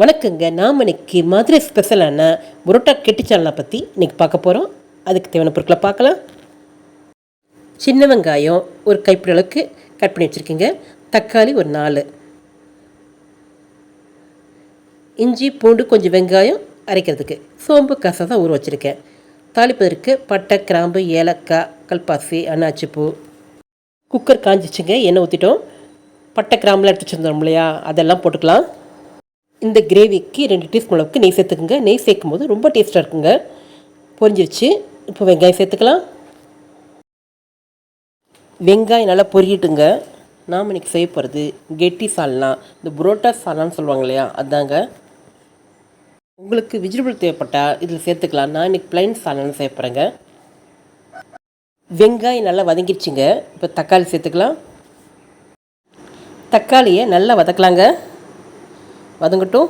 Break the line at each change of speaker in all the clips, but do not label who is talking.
வணக்கங்க. நாம் இன்னைக்கு மதுரை ஸ்பெஷலான புரோட்டா கெட்டிச்சாலனை பற்றி இன்றைக்கி பார்க்க போகிறோம் அதுக்கு தேவையான பொருட்களை பார்க்கலாம். சின்ன வெங்காயம் ஒரு கைப்பிடி அளவுக்கு கட் பண்ணி வச்சுருக்கீங்க. தக்காளி ஒரு நாலு. இஞ்சி பூண்டு கொஞ்சம் வெங்காயம் அரைக்கிறதுக்கு சோம்பு கசை தான் ஊற வச்சுருக்கேன். தாளிப்பதற்கு பட்டை கிராம்பு ஏலக்காய் கல்பாசி அன்னாச்சிப்பூ குக்கர் காஞ்சிச்சுங்க. எண்ணெய் ஊற்றிட்டோம் பட்டை கிராம்புலாம் எடுத்து வச்சுருந்தோம் இல்லையா? அதெல்லாம் போட்டுக்கலாம். இந்த கிரேவிக்கு ரெண்டு டீஸ்பூன் அளவுக்கு நெய் சேர்த்துக்குங்க. நெய் சேர்க்கும் போது ரொம்ப டேஸ்ட்டாக இருக்குங்க. பொரிஞ்சிருச்சு? இப்போ வெங்காயம் சேர்த்துக்கலாம். வெங்காயம் நல்லா பொரியட்டுங்க. நாம் இன்னைக்கு செய்ய போகிறது கெட்டி சால்னா. இந்த புரோட்டா சால்னான்னு சொல்லுவாங்க இல்லையா? அதாங்க. உங்களுக்கு வெஜிடபிள் தேவைப்பட்டால் இதில் சேர்த்துக்கலாம். நான் இன்றைக்கி பிளைன் சால்னான்னு செய்ய போகிறேங்க வெங்காயம் நல்லா வதங்கிடுச்சுங்க இப்போ தக்காளி சேர்த்துக்கலாம். தக்காளியை நல்லா வதக்கலாங்க. வதங்கட்டும்.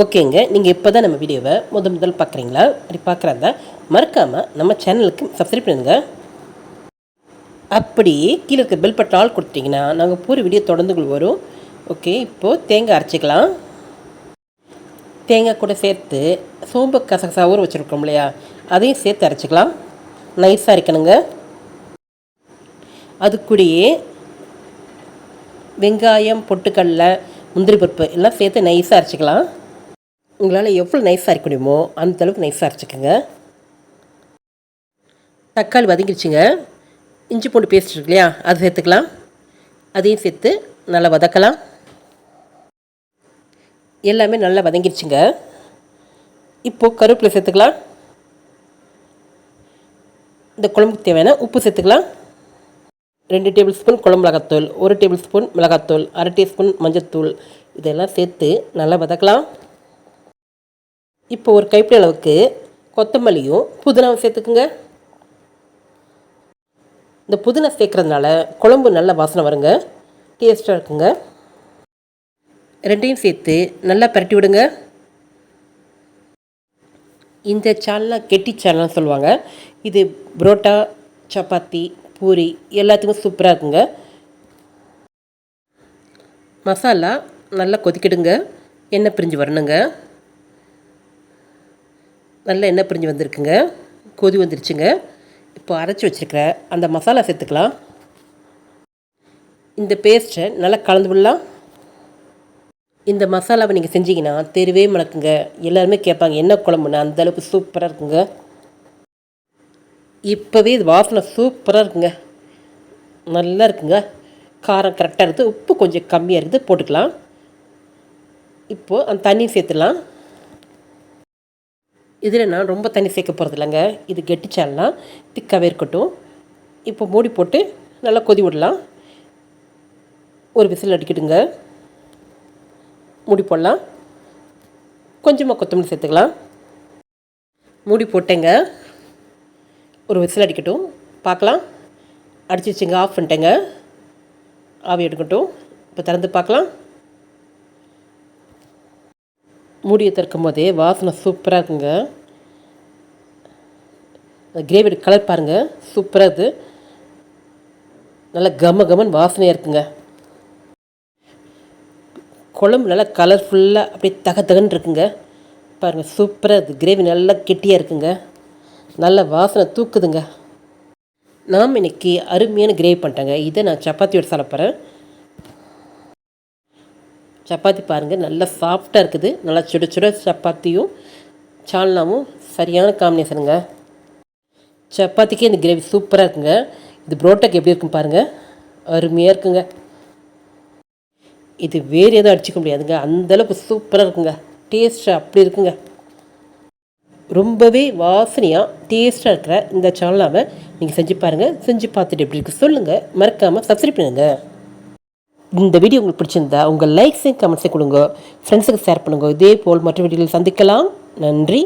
ஓகேங்க நீங்கள் இப்போ தான் நம்ம வீடியோவை முதல் முதல் பார்க்குறீங்களா அப்படி பார்க்குறாங்க மறக்காமல் நம்ம சேனலுக்கு சப்ஸ்கிரைப் பண்ணுங்கள் அப்படியே கீழே இருக்க பெல் பட்டன் ஆள் கொடுத்தீங்கன்னா நாங்கள் பூரி வீடியோ தொடர்ந்துகள் வரும். ஓகே இப்போது தேங்காய் அரைச்சிக்கலாம். தேங்காய் கூட சேர்த்து சோம்பு கசகசா ஊற வச்சுருக்கோம் இல்லையா? அதையும் சேர்த்து அரைச்சிக்கலாம். நைஸாக அரைக்கணுங்க. அது கூடயே வெங்காயம் பொட்டுக்கடலை முந்திரி பருப்பு எல்லாம் சேர்த்து நைஸாக அரைச்சிக்கலாம். உங்களால் எவ்வளோ நைஸாக அரைக்க முடியுமோ அந்த அளவுக்கு நைஸாக அரைச்சிக்கோங்க. தக்காளி வதங்கிடுச்சுங்க இஞ்சி பூண்டு பேஸ்ட் இருக்கு இல்லையா அது சேர்த்துக்கலாம். அதையும் சேர்த்து நல்லா வதக்கலாம். எல்லாமே நல்லா வதங்கிடுச்சுங்க இப்போது கருவேப்பிலை சேர்த்துக்கலாம். இந்த குழம்புக்கு தேவையான உப்பு சேர்த்துக்கலாம். ரெண்டு டேபிள் ஸ்பூன் குழம்பு மிளகாத்தூள் ஒரு டேபிள் ஸ்பூன் மிளகாத்தூள் அரை டீஸ்பூன் மஞ்சத்தூள். இதெல்லாம் சேர்த்து நல்லா வதக்கலாம். இப்போ ஒரு கைப்பிடி அளவுக்கு கொத்தமல்லியும் புதினாவும் சேர்த்துக்குங்க. இந்த புதினா சேர்க்குறதுனால குழம்பு நல்ல வாசனை வருங்க. டேஸ்ட்டாக இருக்குங்க. ரெண்டையும் சேர்த்து நல்லா பரட்டி விடுங்க. இந்த சால்னா கெட்டி சால்னா சொல்லுவாங்க. இது புரோட்டா சப்பாத்தி பூரி எல்லாத்துக்கும் சூப்பராக இருக்குங்க. மசாலா நல்லா கொதிக்கிடுங்க எண்ணெய் பிரிஞ்சு வரணுங்க. நல்லா எண்ணெய் பிரிஞ்சு வந்திருக்குங்க. கொதி வந்துருச்சுங்க. இப்போ அரைச்சி வச்சுருக்கிற அந்த மசாலா சேர்த்துக்கலாம். இந்த பேஸ்ட்டை நல்லா கலந்து விடலாம். இந்த மசாலாவை நீங்கள் செஞ்சீங்கன்னா தெருவே மணக்குங்க எல்லாருமே கேட்பாங்க என்ன குழம்புன்னு? அந்தளவுக்கு சூப்பராக இருக்குங்க. இப்போவே இது வாசனை சூப்பராக இருக்குங்க. நல்லா இருக்குங்க. காரம் கரெக்டாக இருக்குது. உப்பு கொஞ்சம் கம்மியாக இருக்குது. போட்டுக்கலாம். இப்போது அந்த தண்ணி சேர்த்துலாம் இதில் நான் ரொம்ப தண்ணி சேர்க்க போகிறது இல்லைங்க. இது கெட்டிச்சாலாம் திக்காகவே இருக்கட்டும். இப்போ மூடி போட்டு நல்லா கொதி விடலாம். ஒரு விசில் அடிக்கிட்டுங்க. மூடி போடலாம். கொஞ்சமாக கொத்தமல்லி சேர்த்துக்கலாம். மூடி போட்டேங்க. ஒரு விசில் அடிக்கட்டும். பார்க்கலாம். அடிச்சு வச்சுங்க ஆஃப் பண்ணிட்டேங்க. ஆவி எடுக்கட்டும். இப்போ திறந்து பார்க்கலாம். மூடியை திறக்கும் போதே வாசனை சூப்பராக இருக்குங்க. கிரேவி கலர் பாருங்கள் சூப்பராக இருக்குது நல்லா கம கமன் வாசனையாக இருக்குங்க. குழம்பு நல்லா கலர்ஃபுல்லாக அப்படியே தக தகன்னு இருக்குங்க. பாருங்கள் சூப்பராக இருக்குது கிரேவி நல்லா கெட்டியாக இருக்குங்க. நல்ல வாசனை தூக்குதுங்க. நாம் இன்னைக்கு அருமையான கிரேவி பண்ணிட்டேங்க. இதை நான் சப்பாத்தியோட சாப்பிட்றேன் சப்பாத்தி பாருங்கள் நல்லா சாஃப்டாக இருக்குது. நல்லா சுட சுட சப்பாத்தியும் சால்னாவும் சரியான காம்பினேஷனுங்க சப்பாத்திக்கே இந்த கிரேவி சூப்பராக இருக்குங்க. இது புரோட்டாக்கு எப்படி இருக்கும் பாருங்கள் அருமையாக இருக்குங்க. இது வேறு எதுவும் அடிச்சிக்க முடியாதுங்க. அந்தளவுக்கு சூப்பராக இருக்குங்க. டேஸ்ட்டு அப்படி இருக்குங்க. ரொம்பவே வாசனையாக டேஸ்ட்டாக இருக்கிற இந்த சால்னாவை நீங்கள் செஞ்சு பாருங்கள் செஞ்சு பார்த்துட்டு எப்படி இருக்கு சொல்லுங்கள் மறக்காமல் சப்ஸ்கிரைப் பண்ணுங்கள் இந்த வீடியோ உங்களுக்கு பிடிச்சிருந்தா உங்கள் லைக்ஸையும் கமெண்ட்ஸையும் கொடுங்க. ஃப்ரெண்ட்ஸுக்கு ஷேர் பண்ணுங்கள் இதே போல் மற்ற வீடியோவில் சந்திக்கலாம். நன்றி.